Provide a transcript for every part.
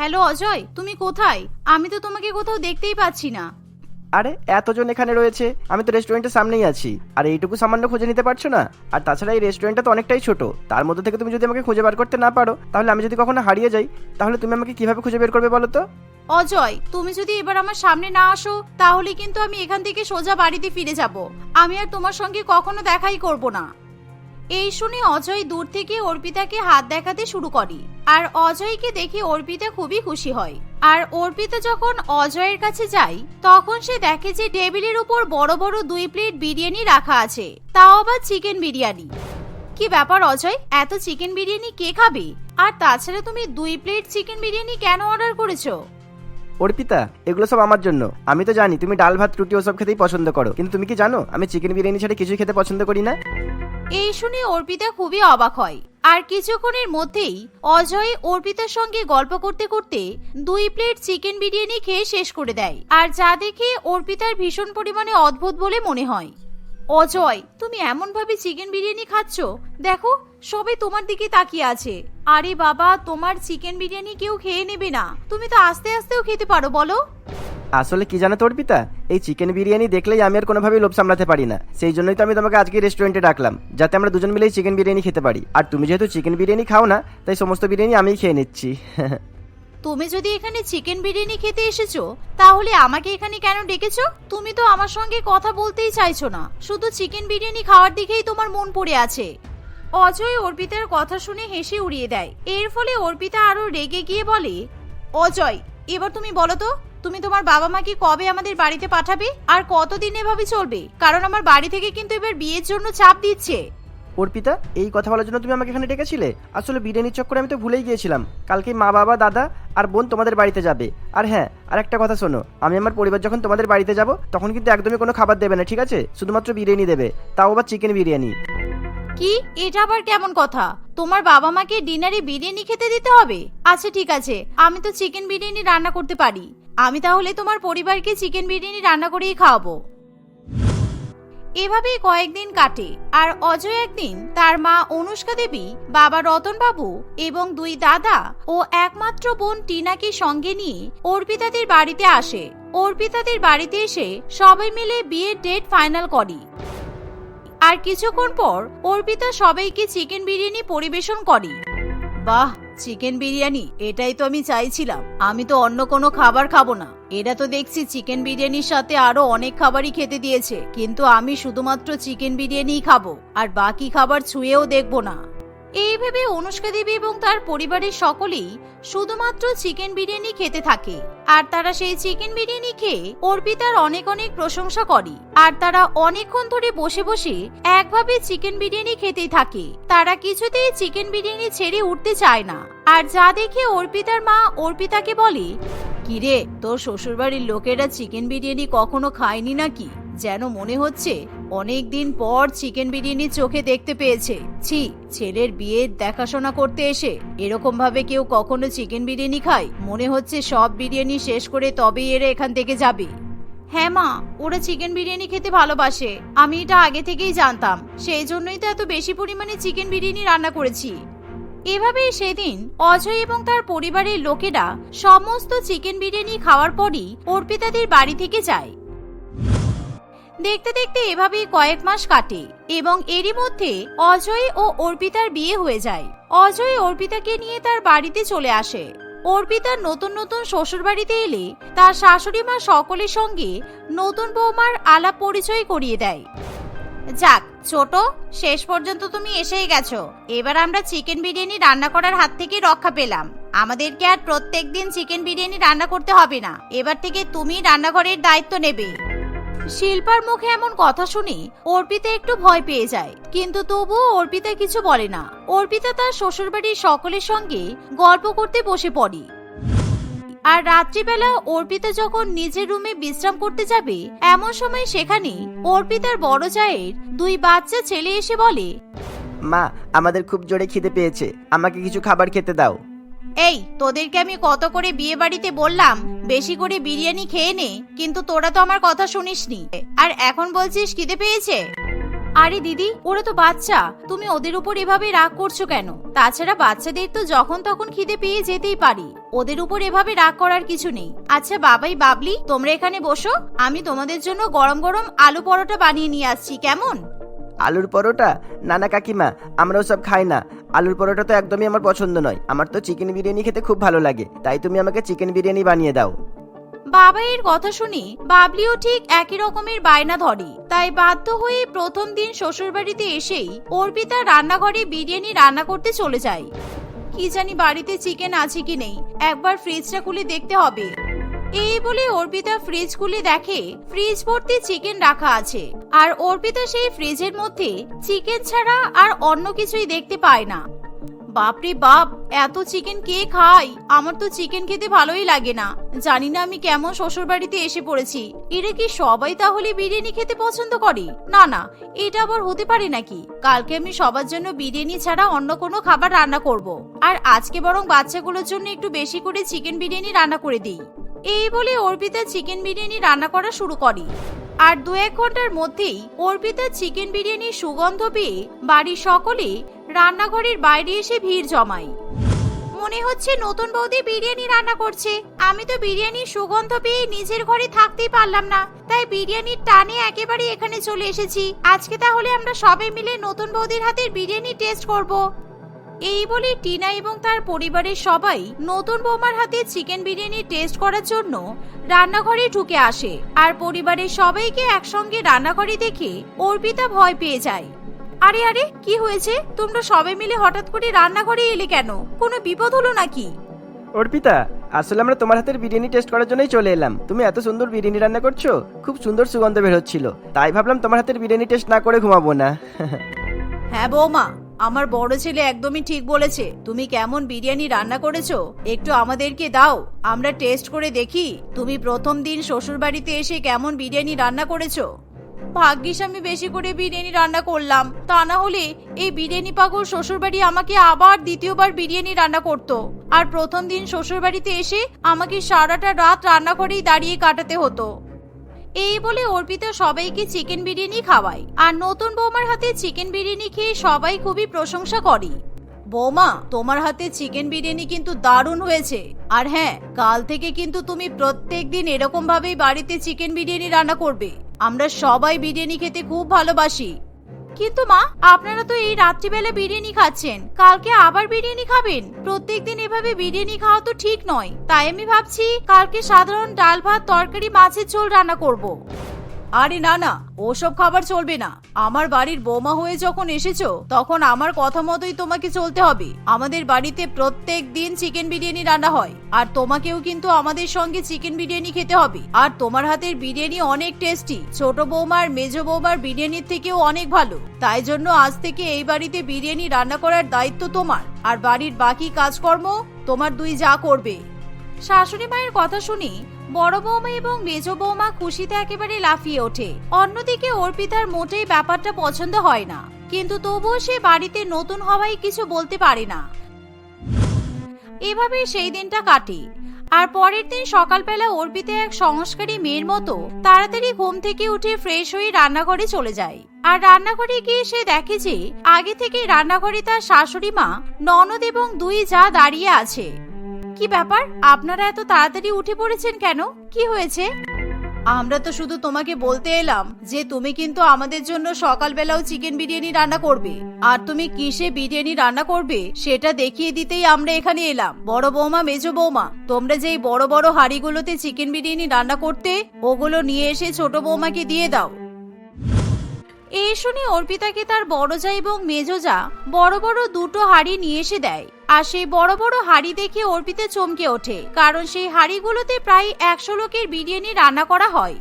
Hello Ajay তুমি কোথায়? আমি তো তোমাকে কোথাও দেখতেই পাচ্ছি না। আরে এতজন এখানে রয়েছে আমি তো রেস্টুরেন্টের সামনেই আছি। আর এইটুকু সামান্য খুঁজে নিতে পারছ না? আর তাছাড়া এই রেস্টুরেন্টটা তো অনেকটাই ছোট। তার মধ্যে থেকে তুমি যদি আমাকে খুঁজে বার করতে না পারো তাহলে আমি যদি কখনো হারিয়ে যাই তাহলে তুমি আমাকে কীভাবে খুঁজে বের করবে বলো তো? অজয় তুমি যদি এবার আমার সামনে না আসো তাহলে কিন্তু আমি এখান থেকে সোজা বাড়িতে ফিরে যাব। আমি আর তোমার সঙ্গে কখনো দেখাই করব না। এই শুনে অজয় দূর থেকে অর্পিতাকে হাত দেখাতে শুরু করে। আর অজয়কে দেখে অর্পিতা খুবই খুশি হয়। আর অর্পিতা যখন অজয়ের কাছে যায়, তখন সে দেখে যে টেবিলের উপর বড় বড় দুই প্লেট বিরিয়ানি রাখা আছে। তাও আবার চিকেন বিরিয়ানি। কি ব্যাপার অজয়? এত চিকেন বিরিয়ানি কে খাবে? আর তাছাড়া তুমি দুই প্লেট চিকেন বিরিয়ানি কেন অর্ডার করেছ? অর্পিতা এগুলো সব আমার জন্য। আমি তো জানি, তুমি ডাল ভাত, রুটি ওসব খেতেই পছন্দ করো। কিন্তু তুমি কি জানো, আমি চিকেন বিরিয়ানি ছাড়া কিছুই খেতে পছন্দ করি না? এই শুনে অর্পিতা খুবই অবাক হয়। আর কিছুক্ষণের মধ্যেই অজয় অর্পিতার সঙ্গে গল্প করতে করতে দুই প্লেট চিকেন বিরিয়ানি খেয়ে শেষ করে দেয়। আর যা দেখে অর্পিতার ভীষণ পরিমাণে অদ্ভুত বলে মনে হয়। অজয়, তুমি এমন ভাবে চিকেন বিরিয়ানি খাচ্ছ? দেখো সবাই তোমার দিকে তাকিয়ে আছে। আরে বাবা তোমার চিকেন বিরিয়ানি কেউ খেয়ে নেবে না। তুমি তো আস্তে আস্তেও খেতে পারো বলো। আসলে কি জানো তো অর্পিতা? এই চিকেন বিরিয়ানি দেখলেই আমি আর কোনোভাবেই লোভ সামলাতে পারি না। সেই জন্যই তো আমি তোমাকে আজকে রেস্টুরেন্টে ডাকলাম যাতে আমরা দুজন মিলেই চিকেন বিরিয়ানি খেতে পারি। আর তুমি যেহেতু চিকেন বিরিয়ানি খাও না তাই সমস্ত বিরিয়ানি আমিই খেয়ে নিচ্ছি। তুমি যদি এখানে চিকেন বিরিয়ানি খেতে এসেছ তাহলে আমাকে এখানে কেন ডেকেছো? তুমি তো আমার সঙ্গে কথা বলতেই চাইছো না। শুধু চিকেন বিরিয়ানি খাওয়ার দিকেই তোমার মন পড়ে আছে। অজয় অর্পিতার কথা শুনে হেসে উড়িয়ে দেয়। এর ফলে অর্পিতা আরও রেগে গিয়ে বলে, অজয়, এবার তুমি বলো তো, তুমি তোমার বাবা মাকে কবে আমাদের বাড়িতে পাঠাবে? আর কতদিন এভাবে চলবে? কারণ আমার বাড়ি থেকে কিন্তু এবার বিয়ের জন্য চাপ দিচ্ছে। অর্পিতা, এই কথা বলার জন্য তুমি আমাকে এখানে ডেকেছিলে? আসলে বিরিয়ানির চক্করে আমি তো ভুলেই গিয়েছিলাম। কালকে মা বাবা, দাদা আর বোন তোমাদের বাড়িতে যাবে। আর হ্যাঁ আর একটা কথা শোনো, আমি আমার পরিবার যখন তোমাদের বাড়িতে যাব, তখন কিন্তু একদমই কোনো খাবার দেবে না, ঠিক আছে? শুধুমাত্র বিরিয়ানি দেবে, তাও আবার চিকেন বিরিয়ানি। কি? এটা আবার কেমন কথা? তোমার বাবা মাকে ডিনারে বিরিয়ানি খেতে দিতে হবে? আচ্ছা ঠিক আছে। আমি তো চিকেন বিরিয়ানি রান্না করতে পারি। আমি তাহলে তোমার পরিবারকে চিকেন বিরিয়ানি রান্না করেই খাওয়াবো। এভাবেই কয়েকদিন কাটে, আর অজয় একদিন তার মা অনুষ্কা দেবী, বাবা রতন বাবু এবং দুই দাদা ও একমাত্র বোন টিনাকে সঙ্গে নিয়ে অর্পিতাদের বাড়িতে আসে। অর্পিতাদের বাড়িতে এসে সবাই মিলে বিয়ের ডেট ফাইনাল করে। আর কিছুক্ষণ পর অর্পিতা সবাইকে চিকেন বিরিয়ানি পরিবেশন করে। বাহ, চিকেন বিরিয়ানি, এটাই তো আমি চাইছিলাম। আমি তো অন্য কোনো খাবার খাব না। এরা তো দেখছি চিকেন বিরিয়ানির সাথে আরও অনেক খাবারই খেতে দিয়েছে। কিন্তু আমি শুধুমাত্র চিকেন বিরিয়ানিই খাব। আর বাকি খাবার ছুঁয়েও দেখব না। এই ভেবে অনুষ্কা দেবী এবং তার পরিবারের সকলেই শুধুমাত্র চিকেন বিরিয়ানি খেতে থাকে। আর তারা সেই চিকেন বিরিয়ানি খেয়ে অর্পিতার অনেক অনেক প্রশংসা করে। আর তারা অনেকক্ষণ ধরে বসে বসে একভাবে চিকেন বিরিয়ানি খেতেই থাকে। তারা কিছুতেই চিকেন বিরিয়ানি ছেড়ে উঠতে চায় না। আর যা দেখে অর্পিতার মা অর্পিতাকে বলে, কিরে, তোর শ্বশুরবাড়ির লোকেরা চিকেন বিরিয়ানি কখনো খায়নি নাকি? যেন মনে হচ্ছে অনেক দিন পর চিকেন বিরিয়ানি চোখে দেখতে পেয়েছে। ছি, ছেলের বিয়ের দেখাশোনা করতে এসে এরকম ভাবে কেউ কখনো চিকেন বিরিয়ানি খায়? মনে হচ্ছে সব বিরিয়ানি শেষ করে তবেই এরা এখান থেকে যাবে। হ্যাঁ মা, ওরা চিকেন বিরিয়ানি খেতে ভালোবাসে। আমি এটা আগে থেকেই জানতাম। সেই জন্যই তো এত বেশি পরিমাণে চিকেন বিরিয়ানি রান্না করেছি। এভাবেই সেদিন অজয় এবং তার পরিবারের লোকেরা সমস্ত চিকেন বিরিয়ানি খাওয়ার পরই অর্পিতাদের বাড়ি থেকে যায়। দেখতে দেখতে এভাবেই কয়েক মাস কাটে এবং এরই মধ্যে অজয় ও অর্পিতার বিয়ে হয়ে যায়। অজয় অর্পিতাকে নিয়ে তার বাড়িতে চলে আসে। অর্পিতার নতুন নতুন শ্বশুর বাড়িতে এলে তার শাশুড়ি মা সকলের সঙ্গে নতুন বৌমার আলাপ পরিচয় করিয়ে দেয়। যাক, ছোট, শেষ পর্যন্ত তুমি এসেই গেছো। এবার আমরা চিকেন বিরিয়ানি রান্না করার হাত থেকে রক্ষা পেলাম। আমাদেরকে আর প্রত্যেকদিন চিকেন বিরিয়ানি রান্না করতে হবে না। এবার থেকে তুমি রান্নাঘরের দায়িত্ব নেবে। শিল্পার মুখে এমন কথা শুনি, অর্পিতা একটু ভয় পেয়ে যায়। কিন্তু তবুও অর্পিতা কিছু বলে না। অর্পিতা তার শ্বশুরবাড়ির সকলের সঙ্গে গল্প করতে বসে পড়ে। আর রাত্রিবেলা অর্পিতা যখন নিজের রুমে বিশ্রাম করতে যাবে, এমন সময় সেখানে অর্পিতার বড় জায়ের দুই বাচ্চা ছেলে এসে বলে, মা, আমাদের খুব জোরে খিদে পেয়েছে। আমাকে কিছু খাবার খেতে দাও। এই, তোদেরকে আমি কত করে বিয়ে বাড়িতে বললাম? বেশি করে বিরিয়ানি খেয়ে নে, কিন্তু তোরা তো আমার কথা শুনিসনি। আর এখন বলছিস খিদে পেয়েছে? আরে দিদি, ওরা তো বাচ্চা। তুমি ওদের উপর এভাবে রাগ করছ কেন? তাছাড়া বাচ্চাদের তো যখন তখন খিদে পেয়ে যেতেই পারি। ওদের উপর এভাবে রাগ করার কিছু নেই। আচ্ছা বাবাই, বাবলি, তোমরা এখানে বসো। আমি তোমাদের জন্য গরম গরম আলু পরোটা বানিয়ে নিয়ে আসছি, কেমন? আলুর পরোটা? না না কাকিমা, আমরাও সব খাই না। আলুর পরোটা তো একদমই আমার পছন্দ নয়। আমার তো চিকেন বিরিয়ানি খেতে খুব ভালো লাগে। তাই তুমি আমাকে চিকেন বিরিয়ানি বানিয়ে দাও। বাবা, এর কথা শুনি। বাবলিও ঠিক একই রকমের বায়না ধরে। তাই বাধ্য হয়ে প্রথম দিন শ্বশুরবাড়িতে এসেই অর্পিতা রান্নাঘরে বিরিয়ানি রান্না করতে চলে যায়। কি জানি বাড়িতে চিকেন আছে কি নেই। একবার ফ্রিজটা খুলে দেখতে হবে। এই বলে অর্পিতা ফ্রিজ দেখে, ফ্রিজ ভর্তি চিকেন রাখা আছে। আর অর্পিতা সেই ফ্রিজের মধ্যে চিকেন ছাড়া আর অন্য কিছুই দেখতে পায় না। বাপরে বাপ, এত চিকেন কে খায়? আমার তো চিকেন খেতে ভালোই লাগে না। জানি না আমি কেমন শ্বশুর বাড়িতে এসে পড়েছি। এরা কি সবাই তাহলে বিরিয়ানি খেতে পছন্দ করে? না না, এটা আবার হতে পারে নাকি? কালকে আমি সবার জন্য বিরিয়ানি ছাড়া অন্য কোনো খাবার রান্না করব। আর আজকে বরং বাচ্চাগুলোর জন্য একটু বেশি করে চিকেন বিরিয়ানি রান্না করে দিই। এই বলে অর্পিতা চিকেন বিরিয়ানি রান্না করা শুরু করে। আর দু এক ঘণ্টার মধ্যেই অর্পিতা চিকেন বিরিয়ানির সুগন্ধ পেয়ে বাড়ির সকলে রান্নাঘরের বাইরে এসে ভিড় জমায়। মনে হচ্ছে নতুন বৌদি বিরিয়ানি রান্না করছে। আমি তো বিরিয়ানির সুগন্ধ পেয়ে নিজের ঘরে থাকতেই পারলাম না। তাই বিরিয়ানির টানে একেবারে এখানে চলে এসেছি। আজকে তাহলে আমরা সবাই মিলে নতুন বৌদির হাতের বিরিয়ানি টেস্ট করব। এই বলে টিনা এবং তার পরিবারের সবাই নতুন বৌমার হাতে চিকেন বিরিয়ানি টেস্ট করার জন্য রান্নাঘরে ঢুকে আসে। আর পরিবারের সবাইকে একসঙ্গে রান্নাঘরে দেখে অর্পিতা ভয় পেয়ে যায়। আরে আরে কি হয়েছে? তোমরা সবাই মিলে হঠাৎ করে রান্নাঘরে এলে কেন? কোনো বিপদ হলো নাকি? অর্পিতা আসলে আমরা তোমার হাতের বিরিয়ানি টেস্ট করার জন্যই চলে এলাম। তুমি এত সুন্দর বিরিয়ানি রান্না করছ খুব সুন্দর সুগন্ধ বের হচ্ছিল। তাই ভাবলাম তোমার হাতের বিরিয়ানি টেস্ট না করে ঘুমাবো না। হ্যাঁ বৌমা আমার বড় ছেলে একদমই ঠিক বলেছে। তুমি কেমন বিরিয়ানি রান্না করেছ? একটু আমাদেরকে দাও। আমরা টেস্ট করে দেখি। তুমি প্রথম দিন শ্বশুর বাড়িতে এসে কেমন বিরিয়ানি রান্না করেছ? ভাগ্যিস আমি বেশি করে বিরিয়ানি রান্না করলাম। তা না হলে এই বিরিয়ানি পাগল শ্বশুরবাড়ি আমাকে আবার দ্বিতীয়বার বিরিয়ানি রান্না করতো। আর প্রথম দিন শ্বশুরবাড়িতে এসে আমাকে সারাটা রাত রান্নাঘরেই দাঁড়িয়ে কাটাতে হতো। এই বলে অর্পিতা সবাইকে চিকেন বিরিয়ানি খাওয়ায়। আর নতুন বৌমার হাতে চিকেন বিরিয়ানি খেয়ে সবাই খুবই প্রশংসা করে। বৌমা, তোমার হাতে চিকেন বিরিয়ানি কিন্তু দারুণ হয়েছে। আর হ্যাঁ কাল থেকে কিন্তু তুমি প্রত্যেক দিন এরকম ভাবেই বাড়িতে চিকেন বিরিয়ানি রান্না করবে। আমরা সবাই বিরিয়ানি খেতে খুব ভালোবাসি। কিন্তু মা, আপনারা তো এই রাত্রিবেলা বিরিয়ানি খাচ্ছেন। কালকে আবার বিরিয়ানি খাবেন? প্রত্যেকদিন এভাবে বিরিয়ানি খাওয়া তো ঠিক নয়। তাই আমি ভাবছি, কালকে সাধারণ ডাল ভাত, তরকারি, মাছের ঝোল রান্না করব। আরে না না, ওসব খাবার চলবে না। আমার বাড়ির বৌমা হয়ে যখন এসেছ, তখন আমার কথা মতোই তোমাকে চলতে হবে। আমাদের বাড়িতে প্রত্যেক দিন চিকেন বিরিয়ানি রান্না হয়, আর তোমাকেও কিন্তু আমাদের সঙ্গে চিকেন বিরিয়ানি খেতে হবে। আর তোমার হাতের বিরিয়ানি অনেক টেস্টি। ছোট বৌমার, মেজ বৌমার বিরিয়ানির থেকেও অনেক ভালো। তাই জন্য আজ থেকে এই বাড়িতে বিরিয়ানি রান্না করার দায়িত্ব তোমার। আর বাড়ির বাকি কাজকর্ম তোমার দুই যা করবে। শাশুড়ি মায়ের কথা শুনে বড় বৌমা এবং মেজ বৌমা খুশিতে একেবারে লাফিয়ে ওঠে। অন্যদিকে অর্পিতার মোটেই ব্যাপারটা পছন্দ হয় না। কিন্তু তবুও সে বাড়িতে নতুন হওয়ায় কিছু বলতে পারে না। এভাবে সেই দিনটা কাটে। আর পরের দিন সকালবেলা অর্পিতা এক সংস্কারী মেয়ের মতো তাড়াতাড়ি ঘুম থেকে উঠে ফ্রেশ হয়ে রান্নাঘরে চলে যায়। আর রান্নাঘরে গিয়ে সে দেখে যে, আগে থেকে রান্নাঘরে তার শাশুড়ি মা, ননদ এবং দুই যা দাঁড়িয়ে আছে। কি ব্যাপার? আপনারা এত তাড়াতাড়ি উঠে পড়েছেন কেন? কি হয়েছে? আমরা তো শুধু তোমাকে বলতে এলাম যে তুমি কিন্তু আমাদের জন্য সকালবেলাও চিকেন বিরিয়ানি রান্না করবে। আর তুমি কিসে বিরিয়ানি রান্না করবে সেটা দেখিয়ে দিতেই আমরা এখানে এলাম। বড় বৌমা মেজো বৌমা তোমরা যেই বড় বড় হাড়িগুলোতে চিকেন বিরিয়ানি রান্না করতে ওগুলো নিয়ে এসে ছোট বৌমাকে দিয়ে দাও। এই শুনে অর্পিতাকে তার বড় যা এবং মেজো যা বড় বড় দুটো হাড়ি নিয়ে এসে দেয়। আর সেই বড় বড় হাড়ি দেখে অর্পিতে চমকে ওঠে, কারণ সেই হাড়িগুলোতে প্রায় একশো লোকের বিরিয়ানি রান্না করা হয়।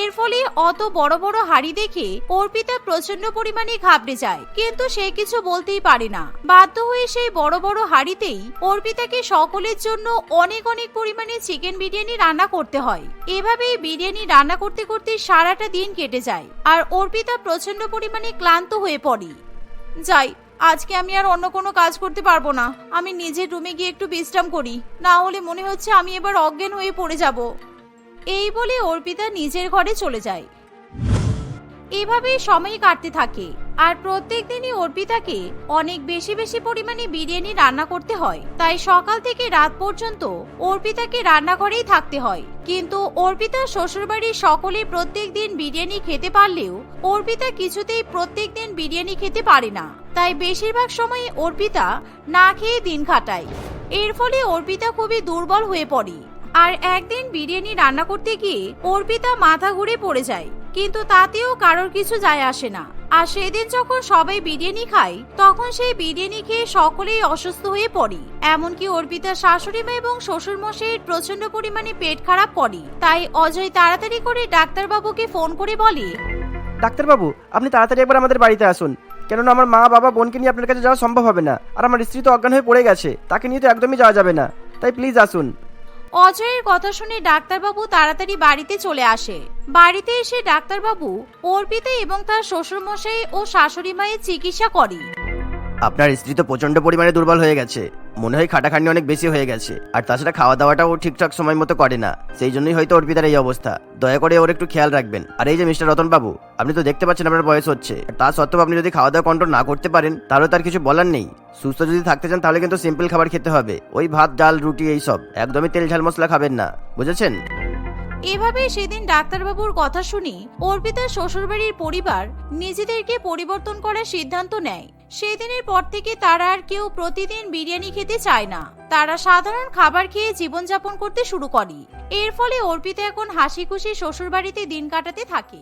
এর ফলে অত বড় বড় হাড়ি দেখে অর্পিতা প্রচণ্ড পরিমাণে ঘাবড়ে যায়, কিন্তু সে কিছু বলতেই পারে না। বাধ্য হয়ে সেই বড় বড় হাড়িতেই অর্পিতাকে সকলের জন্য অনেক অনেক পরিমাণে চিকেন বিরিয়ানি রান্না করতে হয়। এভাবেই বিরিয়ানি রান্না করতে করতে সারাটা দিন কেটে যায়, আর অর্পিতা প্রচণ্ড পরিমাণে ক্লান্ত হয়ে পড়ে। যাই আজকে আমি আর অন্য কোনো কাজ করতে পারব না। আমি নিজের রুমে গিয়ে একটু বিশ্রাম করি। না হলে মনে হচ্ছে আমি এবার অজ্ঞান হয়ে পড়ে যাব। এই বলে অর্পিতা নিজের ঘরে চলে যায়। এভাবেই সময় কাটতে থাকে। আর প্রত্যেক দিনই অর্পিতাকে অনেক বেশি বেশি পরিমাণে বিরিয়ানি রান্না করতে হয়। তাই সকাল থেকে রাত পর্যন্ত অর্পিতাকে রান্নাঘরেই থাকতে হয়। কিন্তু অর্পিতার শ্বশুরবাড়ির সকলে প্রত্যেক দিন বিরিয়ানি খেতে পারলেও অর্পিতা কিছুতেই প্রত্যেক দিন বিরিয়ানি খেতে পারে না। তাই বেশিরভাগ সময় অর্পিতা না খেয়ে দিন কাটায়। এর ফলে অর্পিতা খুবই দুর্বল হয়ে পড়ে। আর একদিন বিরিয়ানি রান্না করতে গিয়ে অর্পিতা মাথা ঘুরে পড়ে যায়। কিন্তু তাতেও কারোর কিছু যায় আসে না। আর সেদিন যখন সবাই বিরিয়ানি খায়, তখন সেই বিরিয়ানি খেয়ে সকলেই অসুস্থ হয়ে পড়ে। এমনকি অর্পিতার শাশুড়ি মা এবং শ্বশুর মশাইয়ের প্রচণ্ড পরিমাণে পেট খারাপ করে। তাই অজয় তাড়াতাড়ি করে ডাক্তারবাবুকে ফোন করে বলে, ডাক্তারবাবু, আপনি তাড়াতাড়ি একবার আমাদের বাড়িতে আসুন। কেননা আমার মা, বাবা, বোনকে নিয়ে আপনার কাছে যাওয়া সম্ভব হবে না। আর আমার স্ত্রী তো অজ্ঞান হয়ে পড়ে গেছে। তাকে নিয়ে তো একদমই যাওয়া যাবে না। তাই প্লিজ আসুন। অজয়ের কথা শুনে ডাক্তারবাবু তাড়াতাড়ি বাড়িতে চলে আসে। বাড়িতে এসে ডাক্তারবাবু অর্পিতা এবং তার শ্বশুরমশাই ও শাশুড়ি মায়ের চিকিৎসা করে। আপনার স্ত্রী তো প্রচণ্ড পরিমাণে দুর্বল হয়ে গেছে। মনে হয় খাটাখাটনি অনেক বেশি হয়ে গেছে। আর তাছাড়া খাওয়া দাওয়াটাও ঠিকঠাক সময় মতো করে না। সেই জন্যই হয়তো অর্পিতার এই অবস্থা। দয়া করে ওর একটু খেয়াল রাখবেন। আর এই যে মিস্টার রতন বাবু আপনি তো দেখতে পাচ্ছেন আপনার বয়স হচ্ছে। তা সত্ত্বেও আপনি যদি খাওয়া দাওয়া কন্ট্রোল না করতে পারেন, তাহলে তার কিছু বলার নেই। সুস্থ যদি থাকতে চান, তাহলে কিন্তু সিম্পল খাবার খেতে হবে। ওই ভাত, ডাল, রুটি, এই সব। একদমই তেল ঝাল মশলা খাবেন না। বুঝেছেন? এভাবে সেদিন ডাক্তারবাবুর কথা শুনি অর্পিতার শ্বশুরবাড়ির পরিবার নিজেদেরকে পরিবর্তন করার সিদ্ধান্ত নেয়। সেদিনের পর থেকে তারা আর কেউ প্রতিদিন বিরিয়ানি খেতে চায় না। তারা সাধারণ খাবার খেয়ে জীবনযাপন করতে শুরু করে। এর ফলে অর্পিতা এখন হাসি খুশি শ্বশুরবাড়িতে দিন কাটাতে থাকে।